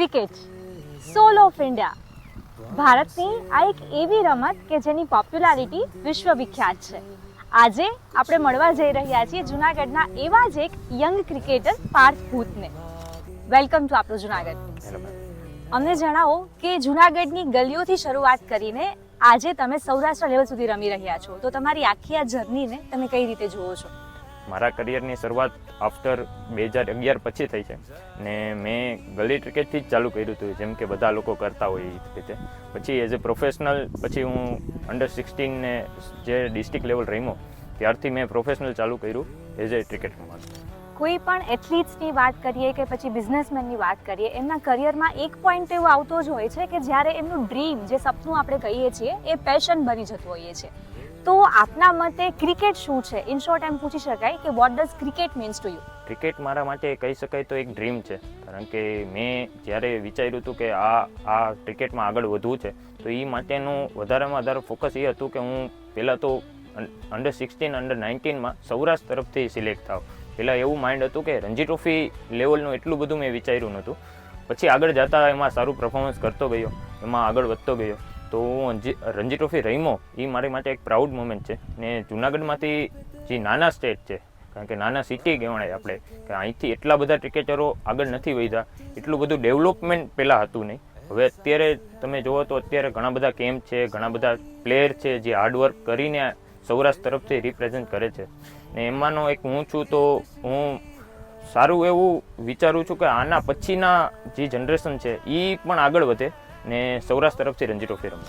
Cricket, solve of India. ભારતની આ એક એવી રમત કે જેની પોપ્યુલારિટી વિશ્વવિખ્યાત છે. આજે આપણે મળવા જઈ રહ્યા છીએ જુનાગઢના એવા જ એક યંગ ક્રિકેટર પાર્થ ભૂતને. વેલકમ ટુ આપણું જુનાગઢ. અમને જણાવો કે જુનાગઢની ગલીઓથી શરૂઆત કરીને આજે તમે સૌરાષ્ટ્ર લેવલ સુધી રમી રહ્યા છો. તો તમારી આખી આ જર્નીને તમે કઈ રીતે જુઓ છો? મારા કરિયરની શરૂઆત આફ્ટર બે હજાર અગિયાર પછી થઈ છે. ને મેં ગલી ક્રિકેટથી જ ચાલુ કર્યું હતું, જેમ કે બધા લોકો કરતા હોય એ રીતે. પછી એઝ અ પ્રોફેશનલ પછી હું અંડર સિક્સટીનને જે ડિસ્ટ્રિક્ટ લેવલ રમ્યો, ત્યારથી મેં પ્રોફેશનલ ચાલુ કર્યું એઝ એ ક્રિકેટ રમવાનું. કોઈ પણ એથ્લીટ્સની વાત કરીએ કે પછી બિઝનેસમેનની વાત કરીએ, એમના કરિયરમાં એક પોઈન્ટ એવો આવતો જ હોય છે કે જ્યારે એમનું ડ્રીમ જે સપનું આપણે કહીએ છીએ, એ પેશન બની જતું હોઈએ છે તો આપના મતે ક્રિકેટ શું છે? ઇન શોર્ટ એમ પૂછી શકાય કે what does cricket means to you cricket મારા માટે કહી શકાય તો એક ડ્રીમ છે. કારણ કે મેં જ્યારે વિચાર્યું હતું કે આ આ ક્રિકેટમાં આગળ વધવું છે, તો એ માટેનું વધારેમાં વધારે ફોકસ એ હતું કે હું પહેલાં તો અંડર સિક્સટીન અંડર નાઇન્ટીનમાં સૌરાષ્ટ્ર તરફથી સિલેક્ટ થાવ. પહેલાં એવું માઇન્ડ હતું કે રણજી ટ્રોફી લેવલનું એટલું બધું મેં વિચાર્યું નહોતું. પછી આગળ જતાં એમાં સારું પરફોર્મન્સ કરતો ગયો, એમાં આગળ વધતો ગયો. તો રણજી રણજી ટ્રોફી રમ્યો, એ મારી માટે એક પ્રાઉડ મોમેન્ટ છે. ને જુનાગઢમાંથી જે નાના સ્ટેટ છે, કારણ કે નાના સિટી કહેવાય આપણે, કે અહીંથી એટલા બધા ક્રિકેટરો આગળ નથી વધ્યા, એટલું બધું ડેવલપમેન્ટ પહેલાં હતું નહીં. હવે અત્યારે તમે જુઓ તો અત્યારે ઘણા બધા કેમ્પ છે, ઘણા બધા પ્લેયર છે જે હાર્ડવર્ક કરીને સૌરાષ્ટ્ર તરફથી રિપ્રેઝેન્ટ કરે છે. ને એમાંનો એક હું છું તો હું સારું એવું વિચારું છું કે આના પછીના જે જનરેશન છે એ પણ આગળ વધે. ને સૌરાષ્ટ્ર તરફથી રણજી ટ્રોફી રમે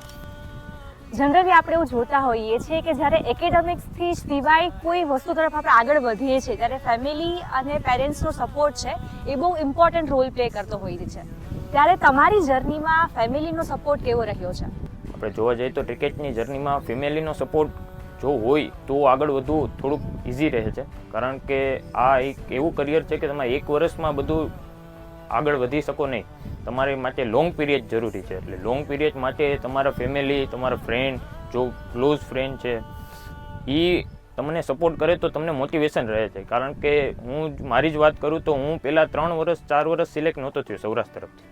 જનરલી આપણે એવું જોતા હોઈએ છીએ કે જ્યારે એકેડેમિક્સથી સિવાય કોઈ વસ્તુ તરફ આપણે આગળ વધીએ છીએ ત્યારે ફેમિલી અને પેરેન્ટ્સનો સપોર્ટ છે એ બહુ ઇમ્પોર્ટન્ટ રોલ પ્લે કરતો હોય છે. ત્યારે તમારી જર્નીમાં ફેમિલીનો સપોર્ટ કેવો રહ્યો છે? આપણે જોવા જઈએ તો ક્રિકેટની જર્નીમાં ફેમિલીનો સપોર્ટ જો હોય તો આગળ વધવું થોડુંક ઇઝી રહે છે. કારણ કે આ એક એવું કરિયર છે કે તમે એક વર્ષમાં બધું આગળ વધી શકો નહીં. તમારી માટે લોંગ પીરિયડ જરૂરી છે. એટલે લોંગ પીરિયડ માટે તમારા ફેમિલી તમારા ફ્રેન્ડ જો ક્લોઝ ફ્રેન્ડ છે એ તમને સપોર્ટ કરે તો તમને મોટિવેશન રહે છે. કારણ કે હું મારી જ વાત કરું તો હું પહેલાં ત્રણ વર્ષ, ચાર વર્ષ સિલેક્ટ નહોતો થયો સૌરાષ્ટ્ર તરફથી.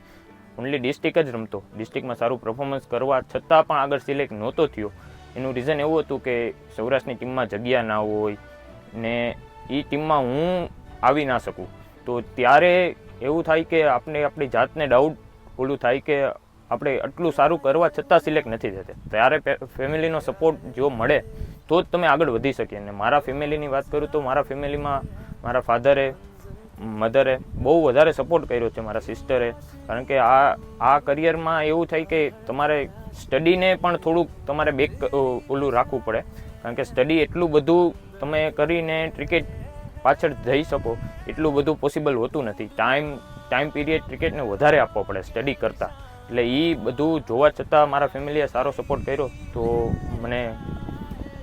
ઓનલી ડિસ્ટ્રિક્ટ જ રમતો. ડિસ્ટ્રિક્ટમાં સારું પરફોર્મન્સ કરવા છતાં પણ આગળ સિલેક્ટ નહોતો થયો. એનું રીઝન એવું હતું કે સૌરાષ્ટ્રની ટીમમાં જગ્યા ના હોય ને એ ટીમમાં હું આવી ના શકું. તો ત્યારે એવું થાય કે આપણે આપણી જાતને ડાઉટ ઓલું થાય કે આપણે આટલું સારું કરવા છતાં સિલેક્ટ નથી થતા. ત્યારે ફેમિલીનો સપોર્ટ જો મળે, તો જ તમે આગળ વધી શકીએ. અને મારા ફેમિલીની વાત કરું તો મારા ફેમિલીમાં મારા ફાધરે, મધરે બહુ વધારે સપોર્ટ કર્યો છે મારા સિસ્ટરે કારણ કે આ આ કરિયરમાં એવું થાય કે તમારે સ્ટડીને પણ થોડુંક તમારે બેક ઓલું રાખવું પડે. કારણ કે સ્ટડી એટલું બધું તમે કરીને ક્રિકેટ પાછળ જઈ શકો, એટલું બધું પોસિબલ હોતું નથી. ટાઈમ ટાઈમ પીરિયડ ક્રિકેટને વધારે આપવો પડે સ્ટડી કરતાં. એટલે એ બધું જોવા છતાં મારા ફેમિલીએ સારો સપોર્ટ કર્યો, તો મને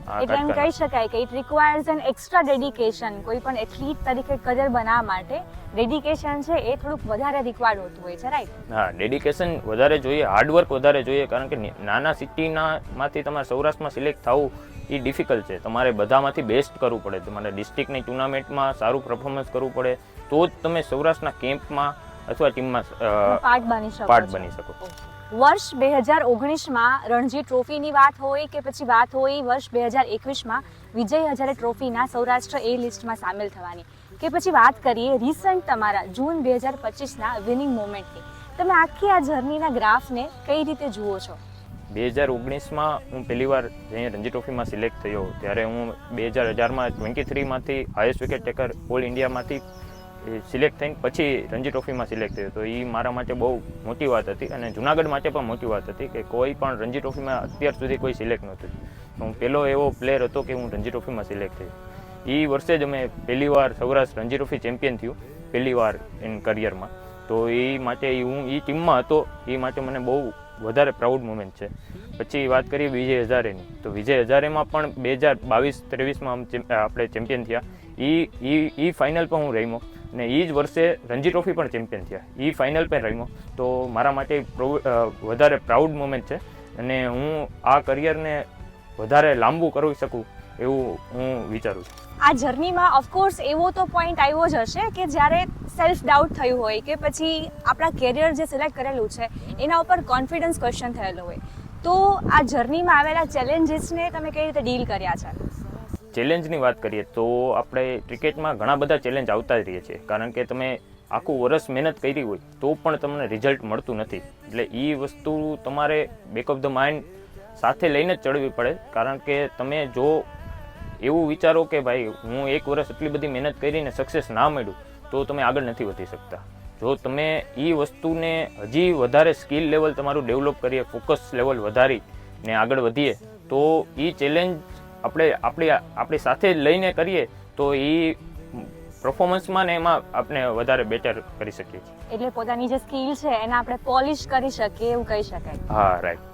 એટલે એમ કહી શકાય કે it requires an extra dedication કોઈ પણ એથ્લીટ તરીકે કરિયર બનાવવા માટે ડેડિકેશન છે એ થોડુંક વધારે રિક્વાયર્ડ હોતું હોય છે રાઈટ હા ડેડિકેશન વધારે જોઈએ હાર્ડવર્ક વધારે જોઈએ કારણ કે નાના સિટીના માંથી તમારે સૌરાષ્ટ્રમાં સિલેક્ટ થવું એ ડિફિકલ્ટ છે. તમારે બધામાંથી બેસ્ટ કરવું પડે. તમારે ડિસ્ટ્રિક્ટની ટુર્નામેન્ટમાં સારું પરફોર્મન્સ કરવું પડે. તો જ તમે સૌરાષ્ટ્રના કેમ્પમાં અથવા ટીમમાં પાર્ટ બની શકો પાર્ટ બની શકો. વર્ષ બે હજાર ઓગણીસમાં રણજી ટ્રોફીની વાત હોય કે પછી વાત હોય વર્ષ બે હજાર એકવીસમાં વિજય હજારે ટ્રોફીના સૌરાષ્ટ્ર એ લિસ્ટમાં સામેલ થવાની. કે પછી વાત કરીએ રિસન્ટ તમારા જૂન બે હજાર પચીસના વિનિંગ મોમેન્ટની તમે આખી આ જર્નીના ગ્રાફને કઈ રીતે જુઓ છો? બે હજાર ઓગણીસમાં હું પહેલી વાર રણજી ટ્રોફીમાં સિલેક્ટ થયો ત્યારે હું બે હજાર અઢારમાં ટ્વેન્ટી થ્રીમાંથી હાઈએસ્ટ વિકેટ ટેકર ઓલ ઇન્ડિયામાંથી સિલેક્ટ થઈને પછી રણજી ટ્રોફીમાં સિલેક્ટ થયો. તો એ મારા માટે બહુ મોટી વાત હતી અને જુનાગઢ માટે પણ મોટી વાત હતી કે કોઈ પણ રણજી ટ્રોફીમાં અત્યાર સુધી કોઈ સિલેક્ટ નહોતું. હું પહેલો એવો પ્લેયર હતો કે હું રણજી ટ્રોફીમાં સિલેક્ટ થયો. એ વર્ષે જ અમે પહેલી વાર સૌરાષ્ટ્ર રણજી ટ્રોફી ચેમ્પિયન થયું, પહેલી વાર એન કરિયરમાં તો એ માટે હું એ ટીમમાં હતો એ માટે મને બહુ વધારે પ્રાઉડ મુમેન્ટ છે. પછી વાત કરીએ વિજય હજારેની. તો વિજય હજારેમાં પણ બે હજાર બાવીસ ત્રેવીસમાં આપણે ચેમ્પિયન થયા. એ એ એ ફાઇનલ પણ હું રમ્યો. ને એ જ વર્ષે રણજી ટ્રોફી પણ ચેમ્પિયન થયા. એ ફાઇનલ પણ રમ્યો. તો મારા માટે વધારે પ્રાઉડ મોમેન્ટ છે. અને હું આ કરિયરને વધારે લાંબુ કરી શકું એવું હું વિચારું છું. આ જર્નીમાં ઓફકોર્સ એવો તો પોઈન્ટ આવ્યો જ હશે કે જ્યારે સેલ્ફ ડાઉટ થયું હોય કે પછી આપણા કેરિયર જે સિલેક્ટ કરેલું છે, એના ઉપર કોન્ફિડન્સ ક્વેશ્ચન થયેલો હોય. તો આ જર્નીમાં આવેલા ચેલેન્જીસને તમે કઈ રીતે ડીલ કર્યા છે? ચેલેન્જની વાત કરીએ તો આપણે ક્રિકેટમાં ઘણા બધા ચેલેન્જ આવતા જ રહીએ છીએ. કારણ કે તમે આખું વર્ષ મહેનત કરી હોય તો પણ તમને રિઝલ્ટ મળતું નથી. એટલે એ વસ્તુ તમારે બેક ઓફ ધ માઇન્ડ સાથે લઈને જ ચડવી પડે. કારણ કે તમે જો એવું વિચારો કે ભાઈ, હું એક વર્ષ એટલી બધી મહેનત કરીને સક્સેસ ના મળ્યું, તો તમે આગળ નથી વધી શકતા. જો તમે એ વસ્તુને હજી વધારે સ્કિલ લેવલ તમારું ડેવલપ કરીએ ફોકસ લેવલ વધારી ને આગળ વધીએ, તો એ ચેલેન્જ આપણે આપણી આપણી સાથે લઈને કરીએ તો એ પરફોર્મન્સમાં ને એમાં આપણે વધારે બેટર કરી શકીએ. એટલે પોતાની જે સ્કિલ છે એને આપણે પોલિશ કરી શકીએ એવું કહી શકાય. હા રાઈટ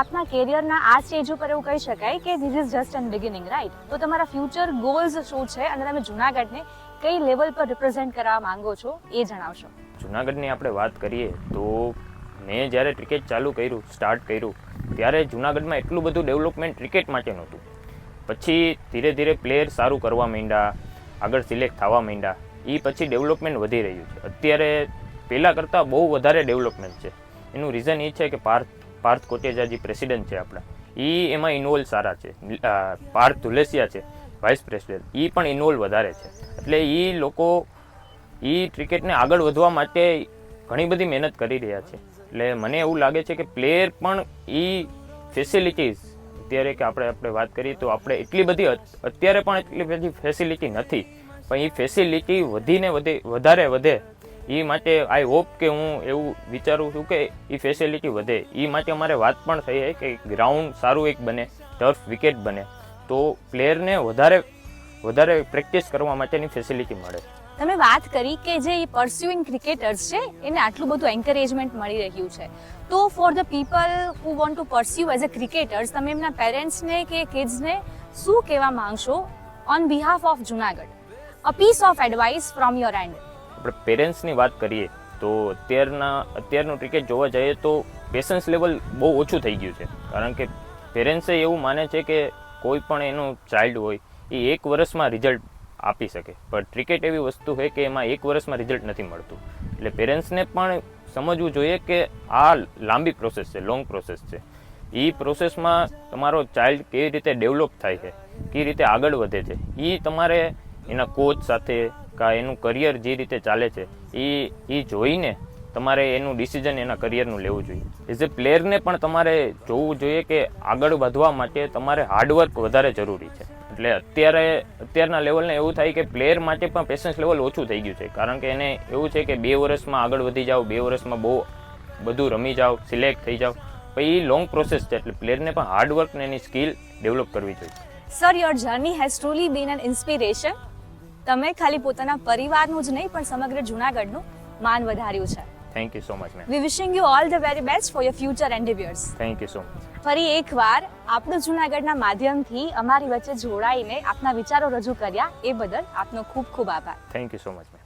આપના કેરિયરના આ સ્ટેજ ઉપર એવું કહી શકાય કે this is just an beginning right તો તમારા ફ્યુચર ગોલ્સ શું છે? અને તમે જુનાગઢને કઈ લેવલ પર રિપ્રેઝેન્ટ કરવા માંગો છો એ જણાવશો. જુનાગઢની આપણે વાત કરીએ તો મેં જ્યારે ક્રિકેટ ચાલુ કર્યું સ્ટાર્ટ કર્યું ત્યારે જુનાગઢમાં એટલું બધું ડેવલપમેન્ટ ક્રિકેટ માટે નહોતું. પછી ધીરે ધીરે પ્લેયર સારું કરવા માંડ્યા, આગળ સિલેક્ટ થવા માંડ્યા. એ પછી ડેવલપમેન્ટ વધી રહ્યું છે. અત્યારે પહેલાં કરતાં બહુ વધારે ડેવલપમેન્ટ છે. એનું રીઝન એ છે કે પાર્થ પાર્થ કોટેજા જે પ્રેસિડેન્ટ છે આપણા. એ એમાં ઇન્વોલ્વ સારા છે. પાર્થ ધુલેસિયા છે વાઇસ પ્રેસિડેન્ટ એ પણ ઇન્વોલ્વ વધારે છે. એટલે એ લોકો એ ક્રિકેટને આગળ વધવા માટે ઘણી બધી મહેનત કરી રહ્યા છે. એટલે મને એવું લાગે છે કે પ્લેયર પણ એ ફેસિલિટીઝ અત્યારે કે આપણે આપણે વાત કરીએ તો આપણે એટલી બધી અત્યારે પણ એટલી બધી ફેસિલિટી નથી. પણ એ ફેસિલિટી વધીને વધે, વધારે વધે. એ માટે આઈ હોપ કે હું એવું વિચારું છું કે એ ફેસિલિટી વધે. એ માટે અમારે વાત પણ થઈ છે કે ગ્રાઉન્ડ સારું એક બને ટર્ફ વિકેટ બને. તો પ્લેયરને વધારે વધારે પ્રેક્ટિસ કરવા માટેની ફેસિલિટી મળે. તમે વાત કરી કે જે પરસ્યુઇંગ ક્રિકેટર્સ છે, એને આટલું બધું એન્કરેજમેન્ટ મળી રહ્યું છે. તો for the people who want to pursue as a cricketers તમે એમના પેરેન્ટ્સને કે કિડ્સને શું કહેવા માંગશો? On behalf of Junagadh a piece of advice from your end આપણે પેરેન્ટ્સની વાત કરીએ, તો અત્યારના, અત્યારનું ક્રિકેટ જોવા જઈએ તો પેશન્સ લેવલ બહુ ઓછું થઈ ગયું છે. કારણ કે પેરેન્ટ્સે એવું માને છે કે કોઈ પણ એનું ચાઇલ્ડ હોય, એ એક વર્ષમાં રિઝલ્ટ આપી શકે. પણ ક્રિકેટ એવી વસ્તુ છે કે એમાં એક વર્ષમાં રિઝલ્ટ નથી મળતું. એટલે પેરેન્ટ્સને પણ સમજવું જોઈએ કે આ લાંબી પ્રોસેસ છે લોંગ પ્રોસેસ છે. એ પ્રોસેસમાં તમારો ચાઇલ્ડ કેવી રીતે ડેવલપ થાય છે, કેવી રીતે આગળ વધે છે એ તમારે એના કોચ સાથે કા એનું કરિયર જે રીતે ચાલે છે એ એ જોઈને તમારે એનું ડિસિઝન એના કરિયરનું લેવું જોઈએ. એઝ એ પ્લેયરને પણ તમારે જોવું જોઈએ કે આગળ વધવા માટે તમારે હાર્ડવર્ક વધારે જરૂરી છે. એટલે અત્યારે અત્યારના લેવલને એવું થાય કે પ્લેયર માટે પણ પેશન્સ લેવલ ઓછું થઈ ગયું છે. કારણ કે એને એવું છે કે બે વર્ષમાં આગળ વધી જાઓ બે વર્ષમાં બહુ બધું રમી જાઓ સિલેક્ટ થઈ જાઓ. પછી એ લોંગ પ્રોસેસ છે એટલે પ્લેયરને પણ હાર્ડવર્ક ને એની સ્કિલ ડેવલપ કરવી જોઈએ. Sir your journey has truly been an inspiration તમે ખાલી પોતાના પરિવારનું જ નહીં પણ સમગ્ર જુનાગઢનું માન વધાર્યું છે. Thank you so much ma'am we wishing you all the very best for your future endeavours thank you so much ફરી એકવાર આપણું જુનાગઢના માધ્યમથી અમારી વચ્ચે જોડાઈને આપના વિચારો રજૂ કર્યા એ બદલ આપનો ખૂબ ખૂબ આભાર. Thank you so much